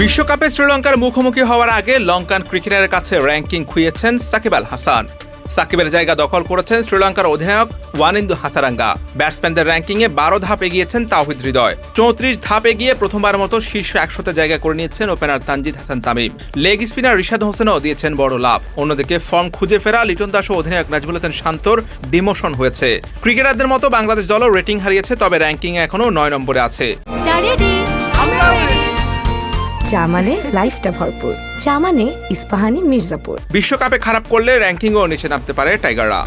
বিশ্বকাপে শ্রীলঙ্কার মুখোমুখি হওয়ার আগে লঙ্কান ক্রিকেটারের কাছে র্যাঙ্কিং খুইয়েছেন সাকিব আল হাসান। সাকিবের জায়গা দখল করেছেন শ্রীলঙ্কার অধিনায়ক ওয়ানিন্দু হাসারাঙ্গা। ব্যাটসম্যানদের র্যাঙ্কিংয়ে বারো ধাপ এগিয়েছেন তাওহিদ হৃদয়। চৌত্রিশ ধাপ এগিয়ে প্রথমবার মতো শীর্ষ একশোতে জায়গা করে নিয়েছেন opener Tanzid Hasan Tamim. Leg spinner Rishad হোসেনও দিয়েছেন বড় লাভ। অন্যদিকে ফর্ম খুঁজে ফেরা লিটন দাস ও অধিনায়ক নাজমুল হাসান শান্তর ডিমোশন হয়েছে। ক্রিকেটারদের মতো বাংলাদেশ দলও রেটিং হারিয়েছে তবে র্যাঙ্কিংয়ে এখনও নয় নম্বরে আছে। চা মানে লাইফটা ভরপুর। চা মানে ইস্পাহানি মির্জাপুর। বিশ্বকাপে খারাপ করলে র্যাঙ্কিংও নিচে নামতে পারে টাইগাররা।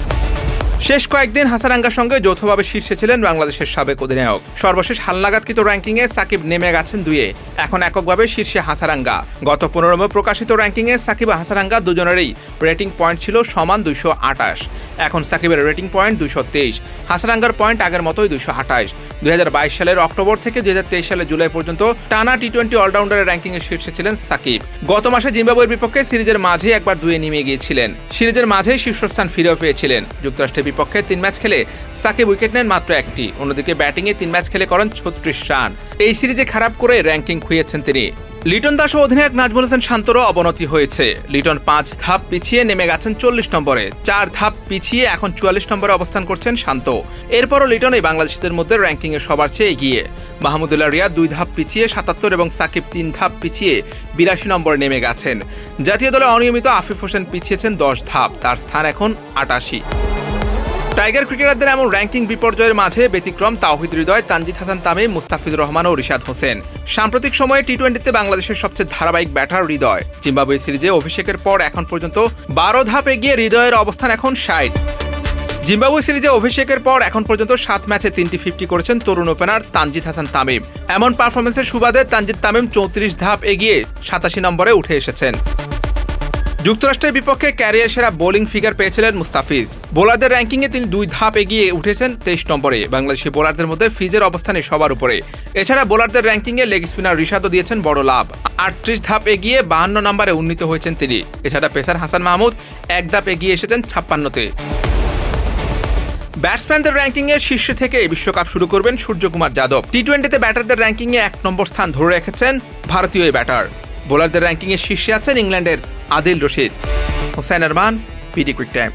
শেষ কয়েকদিন হাসারাঙ্গার সঙ্গে যৌথভাবে শীর্ষে ছিলেন বাংলাদেশের সাবেক অধিনায়ক। সর্বশেষ হালনাগাদকৃত র্যাঙ্কিংয়ে সাকিব নেমে গেছেন দুইয়ে। এখন এককভাবে শীর্ষে হাসারাঙ্গা। গত পনেরো প্রকাশিত র্যাঙ্কিংয়ে সাকিব হাসারাঙ্গা দুজনেরই রেটিং পয়েন্ট ছিল সমান দুইশো আটাশ এখন সাকিবের রেটিং পয়েন্ট দুইশো তেইশ। হাসারাঙ্গার পয়েন্ট আগের মতোই দুইশো আঠাশ। দুই সালের অক্টোবর থেকে দুই সালের জুলাই পর্যন্ত টানা টি টোয়েন্টি অলরাউন্ডারের র্যাঙ্কিংয়ে শীর্ষে ছিলেন সাকিব। গত মাসে জিম্বাবুয়ের বিপক্ষে সিরিজের মাঝে একবার দুয়ে নেমে গিয়েছিলেন। সিরিজের মাঝে শীর্ষস্থান ফিরেও পেয়েছিলেন। যুক্তরাষ্ট্রের বিপক্ষে তিন ম্যাচ খেলে সাকিব উইকেট নেন মাত্র একটি। অন্যদিকে ব্যাটিংয়ে তিন ম্যাচ খেলে করেন ছত্রিশ রান। এই সিরিজে খারাপ করে র্যাঙ্কিং খুইয়েছেন তিনি। লিটন দাস ও অধিনায়ক নাজমুল হাসান শান্তরও অবনতি হয়েছে। লিটন পাঁচ ধাপ পিছিয়ে নেমে গেছেন চল্লিশ নম্বরে। চার ধাপ পিছিয়ে এখন চুয়াল্লিশ নম্বরে অবস্থান করছেন শান্ত। এরপরও লিটন এই বাংলাদেশিদের মধ্যে র্যাঙ্কিংয়ে সবার চেয়ে এগিয়ে। মাহমুদুল্লাহ রিয়া দুই ধাপ পিছিয়ে সাতাত্তর এবং সাকিব তিন ধাপ পিছিয়ে বিরাশি নম্বরে নেমে গেছেন। জাতীয় দলে অনিয়মিত আফিফ হোসেন পিছিয়েছেন দশ ধাপ। তার স্থান এখন আটাশি। টাইগার ক্রিকেটারদের এমন র্যাঙ্কিং বিপর্যয়ের মাঝে ব্যতিক্রম তাওহিদ হৃদয়, তানজিদ হাসান তামিম, মুস্তাফিজুর রহমান ও রিশাদ হোসেন। সাম্প্রতিক সময়ে টি টোয়েন্টিতে বাংলাদেশের সবচেয়ে ধারাবাহিক ব্যাটার হৃদয়, জিম্বাবুয়ে সিরিজে অভিষেকের পর এখন পর্যন্ত বারো ধাপ এগিয়ে হৃদয়ের অবস্থান এখন ষাট। জিম্বাবুয়ে সিরিজে অভিষেকের পর এখন পর্যন্ত সাত ম্যাচে তিনটি ফিফটি করেছেন তরুণ ওপেনার তানজিদ হাসান তামিম। এমন পারফরমেন্সের সুবাদে তানজিদ তামিম চৌত্রিশ ধাপ এগিয়ে সাতাশি নম্বরে উঠে এসেছেন। যুক্তরাষ্ট্রের বিপক্ষে ক্যারিয়ার সেরা বোলিং ফিগার পেয়েছিলেন মুস্তাফিজ। বোলারদের র্যাঙ্কিংয়ে তিনি দুই ধাপ এগিয়ে উঠেছেন তেইশ নম্বরে। বাংলাদেশি বোলারদের মধ্যে ফিজের অবস্থানে সবার উপরে। এছাড়া বোলারদের র্যাঙ্কিংয়ে লেগ স্পিনার রিশাদও দিয়েছেন বড় লাভ। আটত্রিশ ধাপ এগিয়ে বাহান্ন নম্বরে উন্নীত হয়েছেন তিনি। এছাড়া পেসার হাসান মাহমুদ এক ধাপ এগিয়ে এসেছেন ছাপ্পান্নতে। ব্যাটসম্যানদের র্যাঙ্কিংয়ে শীর্ষ থেকে বিশ্বকাপ শুরু করবেন সূর্যকুমার যাদব। টি টোয়েন্টিতে ব্যাটারদের র্যাঙ্কিংয়ে এক নম্বর স্থান ধরে রেখেছেন ভারতীয় ব্যাটার। বোলারদের র্যাঙ্কিংয়ে শীর্ষে আছেন ইংল্যান্ডের Adil Rashid Hossain Arman PD quick time.